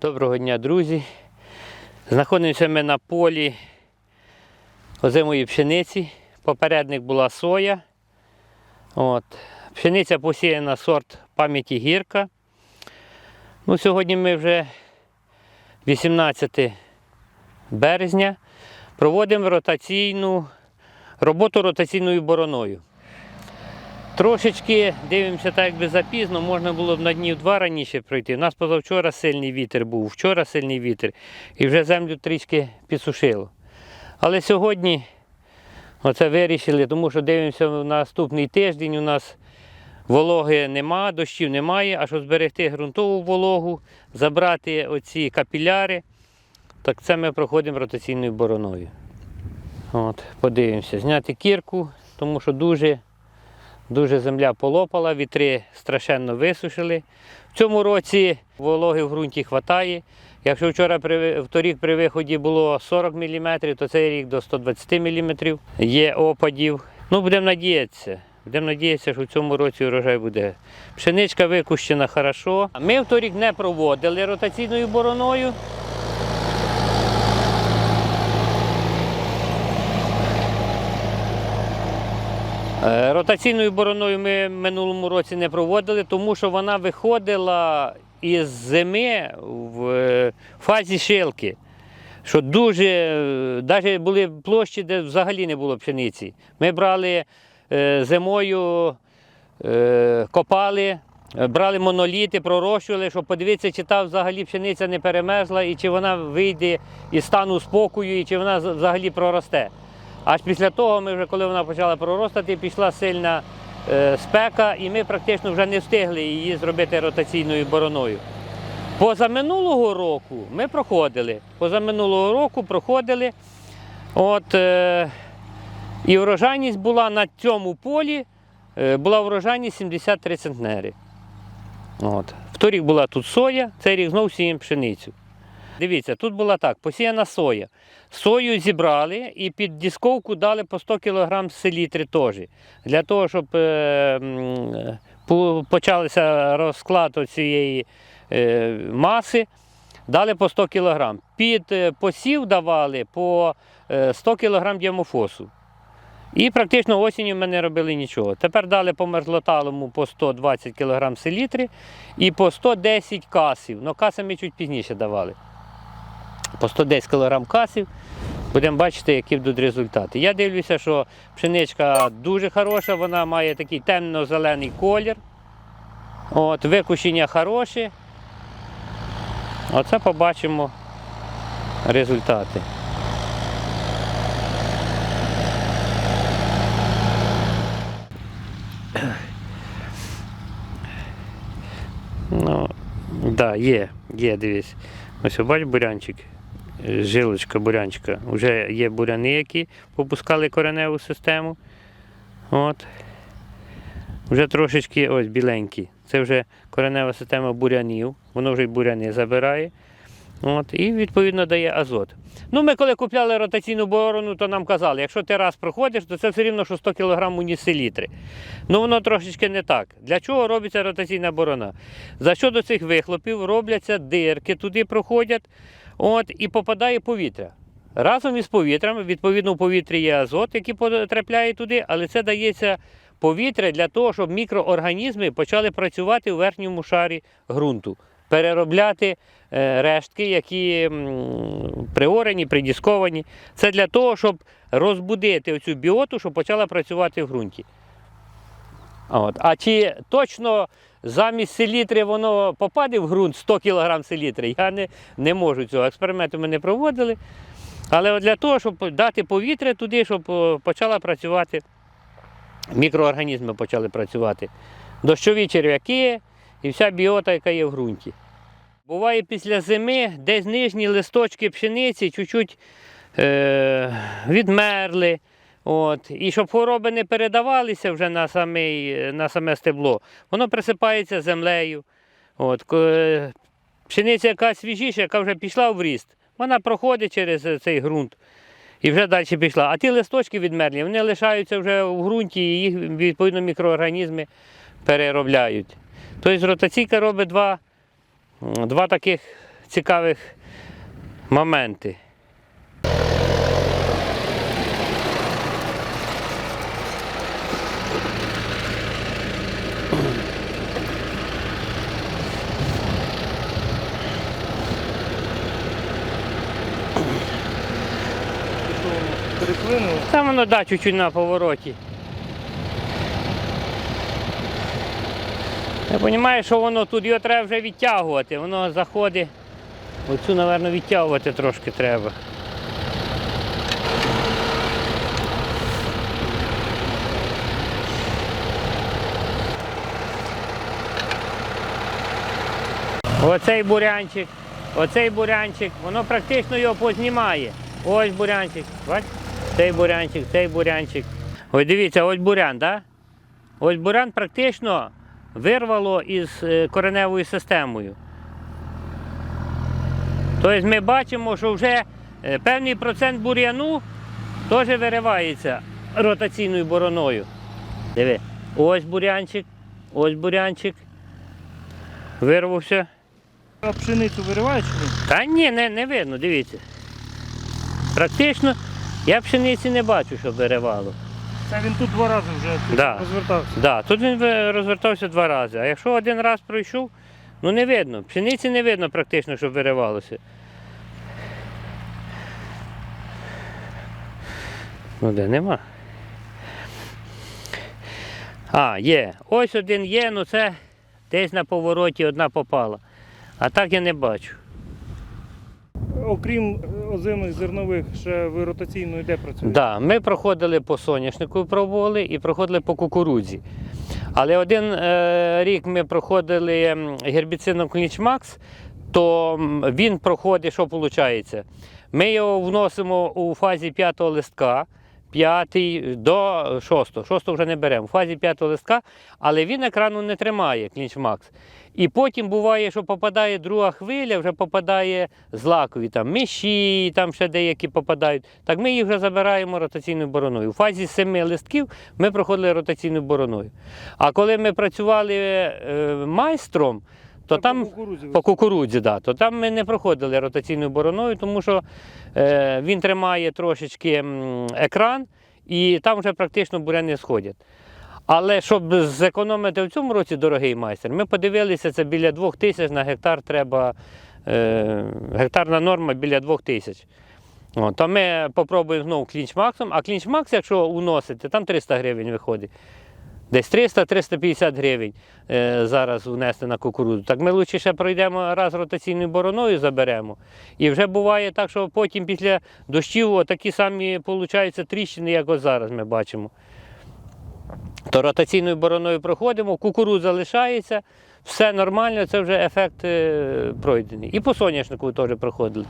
Доброго дня, друзі. Знаходимося ми на полі озимої пшениці. Попередник була соя. От. Пшениця посіяна сорт пам'яті гірка. Ну, сьогодні ми вже 18 березня. Проводимо ротаційну роботу ротаційною бороною. Трошечки дивимося так якби запізно, можна було б на днів два раніше пройти. У нас позавчора сильний вітер був, вчора сильний вітер, і вже землю трішки підсушило. Але сьогодні оце вирішили, тому що дивимося на наступний тиждень. У нас вологи нема, дощів немає, а щоб зберегти ґрунтову вологу, забрати оці капіляри, так це ми проходимо ротаційною бороною. От, подивимося, зняти кірку, тому що дуже Дуже земля полопала, вітри страшенно висушили. В цьому році вологи в ґрунті вистачає. Якщо вчора при, вторік при виході було 40 мм, то цей рік до 120 мм є опадів. Ну, будемо надіятися. Будемо надіятися, що в цьому році урожай буде. Пшеничка викущена хорошо. Ми вторік не проводили ротаційною бороною. Ротаційною бороною ми минулому році не проводили, тому що вона виходила із зими в е, фазі шилки. Що дуже, навіть були площі, де взагалі не було пшениці. Ми брали е, зимою, е, копали, е, брали моноліти, пророщували, щоб подивитися, чи та взагалі пшениця не перемерзла, і чи вона вийде із стану спокою, і чи вона взагалі проросте. Аж після того, ми вже коли вона почала проростати, пішла сильна е, спека, і ми практично вже не встигли її зробити ротаційною бороною. Позаминулого року ми проходили. Позаминулого року проходили. От, е, і врожайність була на цьому полі, е, була врожайність 73 центнери. От. Вторік була тут соя, цей рік знову сіємо пшеницю. Дивіться, тут була так, посіяна соя. Сою зібрали і під дісковку дали по 100 кг селітри теж. Для того, щоб е, по- почався розклад цієї е, маси, дали по 100 кг. Під е, посів давали по е, 100 кг діамофосу. І практично осінню ми не робили нічого. Тепер дали по мерзлоталому по 120 кг селітри і по 110 касів. Ну, каси ми чуть пізніше давали по 110 кг касів. Будемо бачити, які будуть результати. Я дивлюся, що пшеничка дуже хороша, вона має такий темно-зелений колір. От, викущення хороше. Оце побачимо результати. Ну, да, є, є, дивись. Ось бач бурянчик, жилочка бурянчика. Вже є буряни, які попускали кореневу систему. От. Вже трошечки ось біленькі. Це вже коренева система бурянів, воно вже й буряни забирає. От, і відповідно дає азот. Ну, ми коли купляли ротаційну борону, то нам казали, якщо ти раз проходиш, то це все рівно, що 100 кг уніселітри. Ну воно трошечки не так. Для чого робиться ротаційна борона? За що до цих вихлопів робляться дирки, туди проходять, от, і попадає повітря. Разом із повітрям, відповідно, в повітрі є азот, який потрапляє туди, але це дається повітря для того, щоб мікроорганізми почали працювати у верхньому шарі ґрунту, переробляти е, рештки, які приорені, придісковані. Це для того, щоб розбудити оцю біоту, щоб почала працювати в ґрунті. От. А чи точно замість селітри воно попаде в ґрунт 100 кг селітри, я не, не можу цього. Експерименту ми не проводили. Але для того, щоб дати повітря туди, щоб почала працювати, мікроорганізми почали працювати. Дощові черв'яки і вся біота, яка є в ґрунті. Буває після зими, десь нижні листочки пшениці чуть-чуть е, відмерли. От. І щоб хвороби не передавалися вже на, самий, на саме стебло, воно присипається землею. От. е, Пшениця, яка свіжіша, яка вже пішла в ріст, вона проходить через е, цей ґрунт і вже далі пішла. А ті листочки відмерлі, вони лишаються вже в ґрунті і їх відповідно мікроорганізми переробляють. Тобто ротаційка робить два, два таких цікавих моменти. Переклинув. Там воно да, чуть-чуть на повороті. Я розумію, що воно тут його треба вже відтягувати, воно заходить. Оцю, мабуть, відтягувати трошки треба. Оцей бурянчик, оцей бурянчик, воно практично його познімає. Ось бурянчик, бач? Цей бурянчик, цей бурянчик. Ось дивіться, ось бурян, да? Ось бурян практично вирвало із е, кореневою системою. Тобто ми бачимо, що вже е, певний процент бур'яну теж виривається ротаційною бороною. Диви, ось бурянчик, ось бурянчик. Вирвався. А пшеницю вириваєш? ні? Та ні, не, не видно, дивіться. Практично я пшениці не бачу, щоб виривало. Це він тут два рази вже Да. розвертався. Да, тут він ви- розвертався два рази. А якщо один раз пройшов, ну не видно. Пшениці не видно практично, щоб виривалося. Ну де нема. А, є. Ось один є, ну це десь на повороті одна попала. А так я не бачу. Окрім е, озимих зернових, ще ви ротаційно йде працюєте? Да, ми проходили по соняшнику, пробували і проходили по кукурудзі. Але один е, рік ми проходили гербіцидом Клінчмакс, то він проходить, що виходить? Ми його вносимо у фазі п'ятого листка, п'ятий до шостого. Шостого вже не беремо. У фазі п'ятого листка, але він екрану не тримає Клінчмакс. І потім буває, що попадає друга хвиля, вже попадає злакові, там миші, там ще деякі попадають. Так ми їх вже забираємо ротаційною бороною. У фазі семи листків ми проходили ротаційною бороною. А коли ми працювали е, майстром, то Це там по кукурудзі по кукурудзі, да, то там ми не проходили ротаційною бороною, тому що е, він тримає трошечки екран, і там вже практично буряни сходять. Але щоб зекономити в цьому році дорогий майстер, ми подивилися, це біля 2 тисяч на гектар треба, е, гектарна норма біля 2 тисяч. О, то ми попробуємо знову клінчмаксом, а клінчмакс, якщо уносити, там 300 гривень виходить. Десь 300-350 гривень е, зараз внести на кукурудзу. Так ми лучше ще пройдемо раз ротаційною бороною заберемо. І вже буває так, що потім після дощів такі самі получаються тріщини, як ось зараз ми бачимо. То ротаційною бороною проходимо, кукурудза лишається, все нормально, це вже ефект е, пройдений. І по соняшнику теж проходили.